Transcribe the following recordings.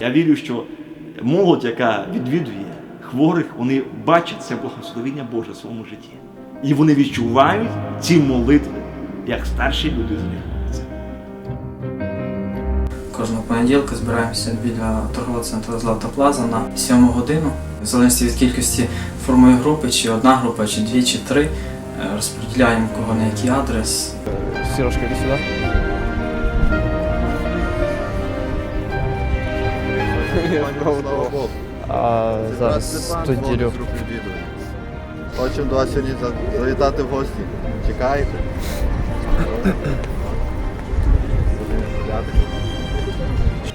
Я вірю, що молодь, яка відвідує хворих, вони бачать це благословення Боже в своєму житті. І вони відчувають ці молитви, як старші люди змінюються. Кожного понеділка збираємося біля торгового центру Злата Плаза на 7 годину. В залежності від кількості формує групи, чи одна група, чи дві, чи три. Е, Розподіляємо кого на який адрес. Сережка, иди Богу. А зараз тоді Хочемо до вас сьогодні завітати в гості. Чекаєте?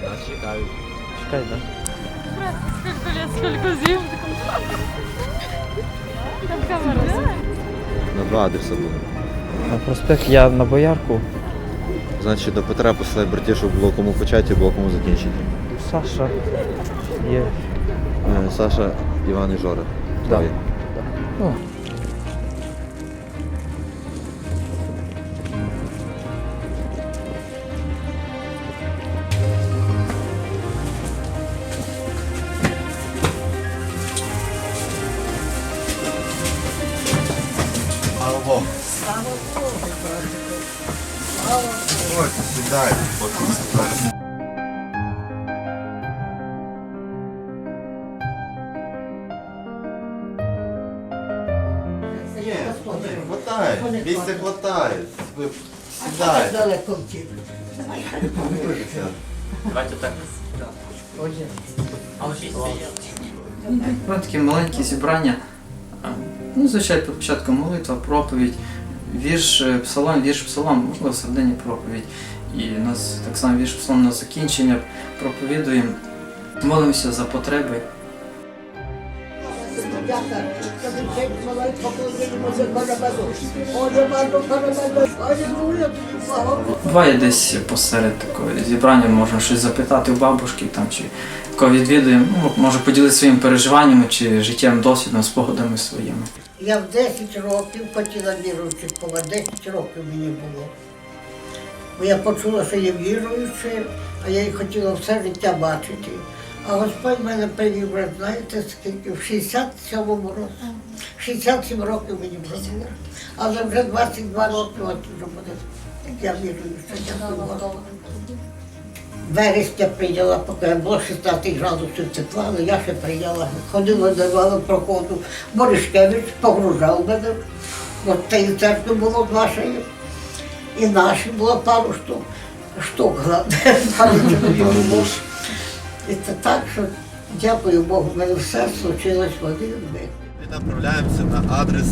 Нас чекають. Чекай, да? Сколько лет, сколько зим. На два адреса буде. На проспект я на боярку. Значить, до Петра посилай братів, щоб було кому почати, було кому закінчити. Саша є. Е, Саша, Іван і Жора. Да. Хватає, місця хватає. Ви сідай. далеко втік. Ну, такі маленькі зібрання. Ну, звичайно, по початку молитва, проповідь, вірш, е, псалом, вірш псалом, можливо, в середині проповідь. І у нас так само вірш псалом на закінчення проповідуємо, молимося за потреби. Буває десь посеред такого зібрання, можна щось запитати у бабушки там, чи кого відвідуємо, ну, може поділитися своїми переживаннями чи життєвим досвідом, спогадами своїми. Я в 10 років хотіла віруючи, 10 років мені було. Бо я почула, що є віруючі, а я їх хотіла все життя бачити. А Господь мене привів, ви знаєте, скільки? В 67-му році. 67 років мені було. Але вже 22 роки от вже буде. Я віруюча, дякую Богу. Вересня прийняла, поки було 16 градусів тепла, але я ще прийняла. Ходила, давала проходу. Боришкевич погружав мене. От цієї церкви було вашої. І наші було пару штук. Штук, головне. І це так, що дякую Богу, в мене все случилось в один день. Ми направляємося на адрес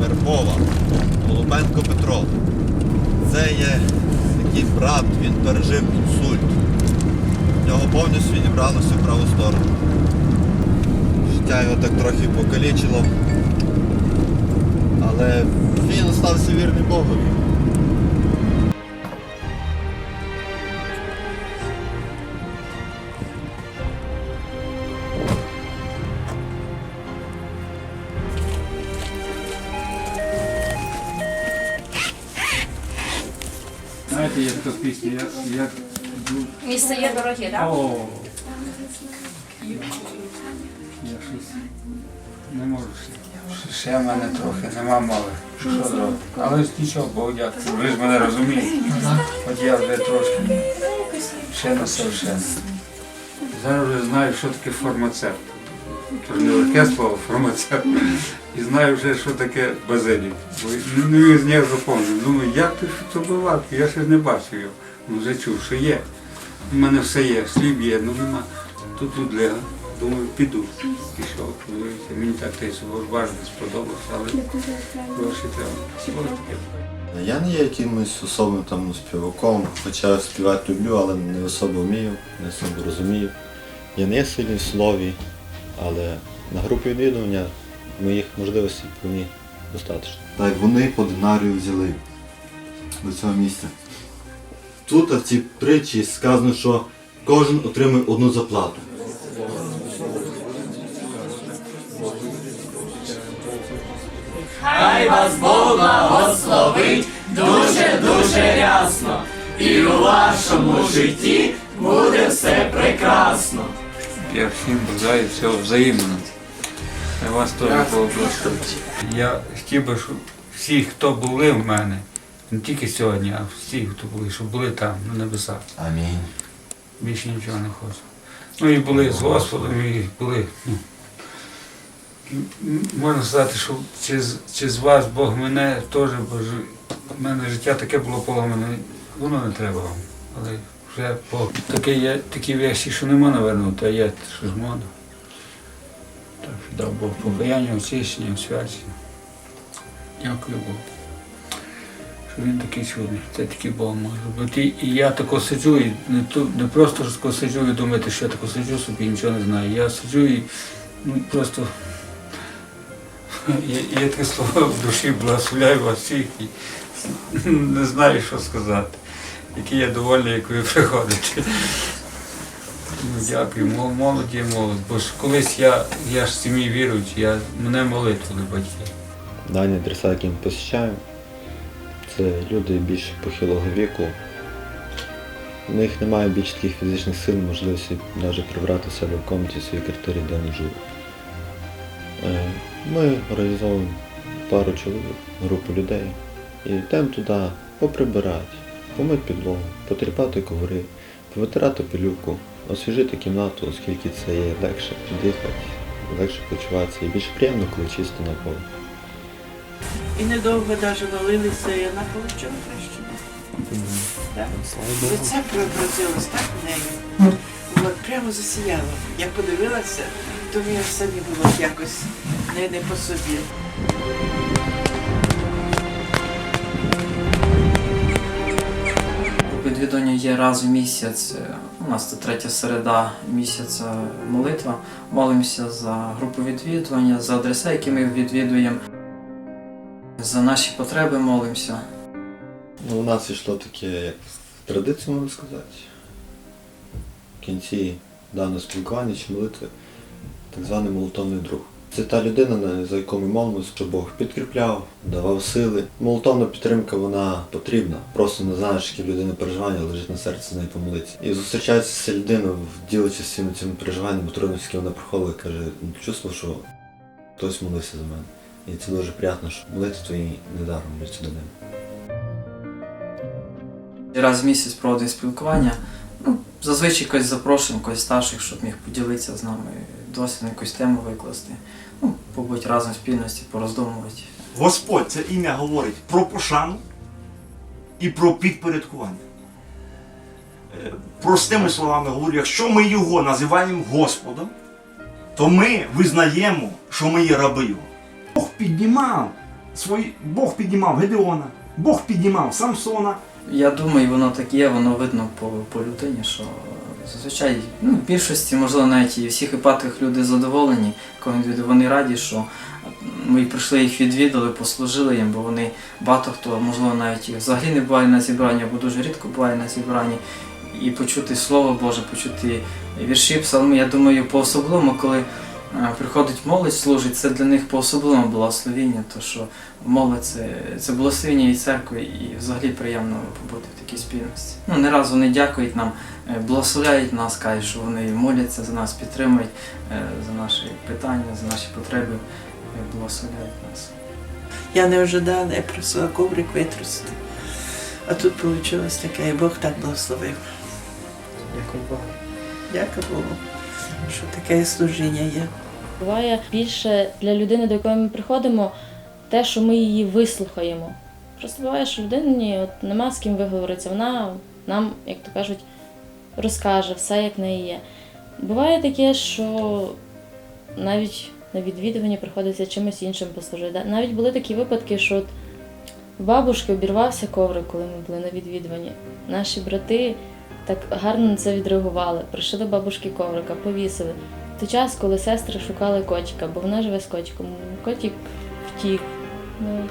Вербова, Голубенко Петро. Це є такий брат, він пережив інсульт. В нього повністю відібралося в праву сторону. Життя його так трохи покалічило. Але він залишився вірний Богові. Така як, як Місце є дороге, так? о, я щось не можу ще. Ще в мене трохи нема мови. Що зробити? Але ж нічого, Бог дякую. Ви ж мене розумієте. От я вже трошки ще не совершенно. Зараз вже знаю, що таке фармацевт. Не слово, фармацевт. І знаю вже, що таке базилік. Бо ну, не з нього запомнив. Думаю, як ти що це бував? Я ще не бачив його. Ну вже чув, що є. У мене все є, слів є, ну нема. Тут тут лега. Думаю, піду. Пішов, подивився. Мені так те важко сподобалося, але гроші треба. Я не є якимось особливим там співаком, хоча співати люблю, але не особо вмію, не особо розумію. Я не є сильний в слові, але на групі відвідування моїх можливостей повні достатньо. Так вони по динарію взяли до цього місця. Тут в цій притчі сказано, що кожен отримує одну заплату. Хай вас Бог благословить дуже дуже рясно, і у вашому житті буде все прекрасно. Я всім бажаю всього взаємно. Я вас теж благословлю. Я хотів би, щоб всі, хто були в мене, не тільки сьогодні, а всі, хто були, щоб були там, на небесах. Амінь. Більше нічого не хочу. Ну і були з Господом, і були. Ну, можна сказати, що через, через вас Бог мене теж, бо в мене життя таке було поламане, воно не треба вам. Але вже Бог. Таке є, такі вещі, що нема навернути, а є, що ж можна. Так що дав Бог покаяння, очищення, освячення. Дякую Богу. Що він такий чудний, це такий Бог може бути. І я тако сиджу, і не, ту, не просто тако сиджу і думати, що я тако сиджу собі нічого не знаю. Я сиджу і ну, просто є, є таке слово в душі, благословляю вас всіх і не знаю, що сказати. Який я довольний, як ви приходите. Ну, дякую, мол- молоді, молодь. Бо ж колись я, я ж в сім'ї віруючий, я, мене молитвали батьки. Дані адреса, які ми це люди більш похилого віку. У них немає більш таких фізичних сил, можливості навіть прибрати себе в комнаті своїй квартирі, де вони живуть. Е, Ми організовуємо пару чоловік, групу людей і йдемо туди поприбирати, помити підлогу, потріпати коври, повитирати пилюку, освіжити кімнату, оскільки це є легше дихати, легше почуватися і більш приємно, коли чисто навколо. І недовго навіть молилися, і вона отримала хрещення. Так? Лице преобразилось так в неї. От прямо засіяло. Я подивилася, то мені самі було якось не, не по собі. Відвідування є раз в місяць. е, У нас це третя середа місяця молитва. Молимося за групу відвідування, за адреса, які ми відвідуємо. За наші потреби молимося. Ну, у нас йшло таке, як традиція, можна сказати. В кінці даного спілкування чи молитви так званий молитовний друг. Це та людина, за яку ми молимося, щоб Бог підкріпляв, давав сили. Молитовна підтримка вона потрібна. Просто не знаєш, які людини переживання лежить на серці з нею помолитися. І зустрічається людина, ділячись цими цими переживаннями, трудності, вона проходила, каже, «Ну, чувство, що хтось молився за мене. І це дуже приємно, що молитви твої недаром до ним. Раз в місяць проводимо спілкування. Ну, зазвичай когось запрошуємо, когось старших, щоб міг поділитися з нами досвідом, якусь тему викласти. Побути разом в спільності, пороздумувати. Господь це ім'я говорить про пошану і про підпорядкування. Е, Простими словами говорю, якщо ми його називаємо Господом, то ми визнаємо, що ми є раби його. Бог піднімав свої, Бог піднімав Гедеона, Бог піднімав Самсона. Я думаю, воно так є, воно видно по, по людині, що зазвичай ну, в більшості, можливо, навіть і в всіх випадках люди задоволені, коли вони раді, що ми прийшли їх відвідали, послужили їм, бо вони багато хто, можливо, навіть і взагалі не буває на зібранні, або дуже рідко буває на зібранні. І почути Слово Боже, почути вірші, псалми, я думаю, по-особливому, коли е, приходить молодь, служить, це для них по-особливому благословіння, то що молодь це, це благословіння і церкви, і взагалі приємно побути в такій спільності. Ну, не раз вони дякують нам, е, благословляють нас, кажуть, що вони моляться за нас, підтримують е, за наші питання, за наші потреби, е, благословляють нас. Я не ожидала, я просила коврик витрусити. А тут вийшло таке, і Бог так благословив. Дякую Богу. Дякую Богу, таке служіння є. Буває більше для людини, до якої ми приходимо, те, що ми її вислухаємо. Просто буває, що людині от нема з ким виговоритися. Вона нам, як то кажуть, розкаже все, як в неї є. Буває таке, що навіть на відвідування приходиться чимось іншим послужити. Навіть були такі випадки, що от бабушки обірвався коврик, коли ми були на відвідуванні. Наші брати так гарно на це відреагували. Пришили бабушки коврика, повісили. В той час, коли сестри шукали котика, бо вона живе з котиком. Котик втік. Ну,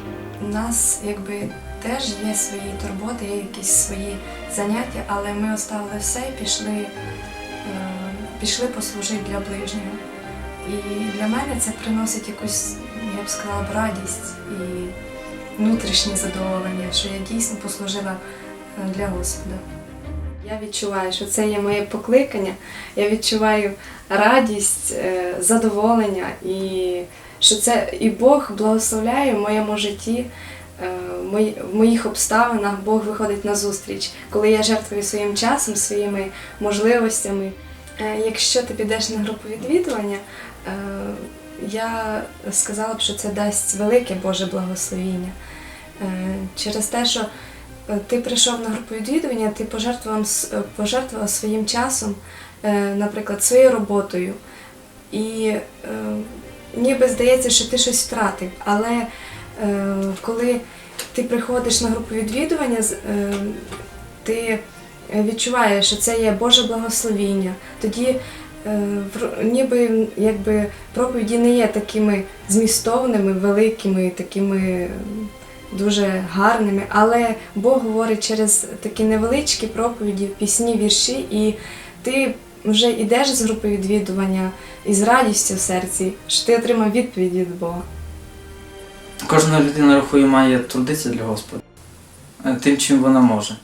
У нас якби теж є свої турботи, є якісь свої заняття, але ми оставили все і пішли, е, пішли послужити для ближнього. І для мене це приносить якусь, я б сказала, радість і внутрішнє задоволення, що я дійсно послужила е, для Господа. Я відчуваю, що це є моє покликання. Я відчуваю радість, е, задоволення і що це і Бог благословляє в моєму житті. е, в моїх обставинах Бог виходить на зустріч, коли я жертвую своїм часом, своїми можливостями. Е, Якщо ти підеш на групу відвідування, я сказала б, що це дасть велике Боже благословіння. Через те, що ти прийшов на групу відвідування, ти пожертвував, е, пожертвував своїм часом, е, наприклад, своєю роботою. І е, ніби здається, що ти щось втратив. Але е, коли ти приходиш на групу відвідування, е, ти відчуваєш, що це є Боже благословіння. Тоді е, ніби якби проповіді не є такими змістовними, великими, такими е, дуже гарними, але Бог говорить через такі невеличкі проповіді, пісні, вірші, і ти вже йдеш з групи відвідування із радістю в серці, що ти отримав відповідь від Бога. Кожна людина рахує має трудитися для Господа е, тим, чим вона може.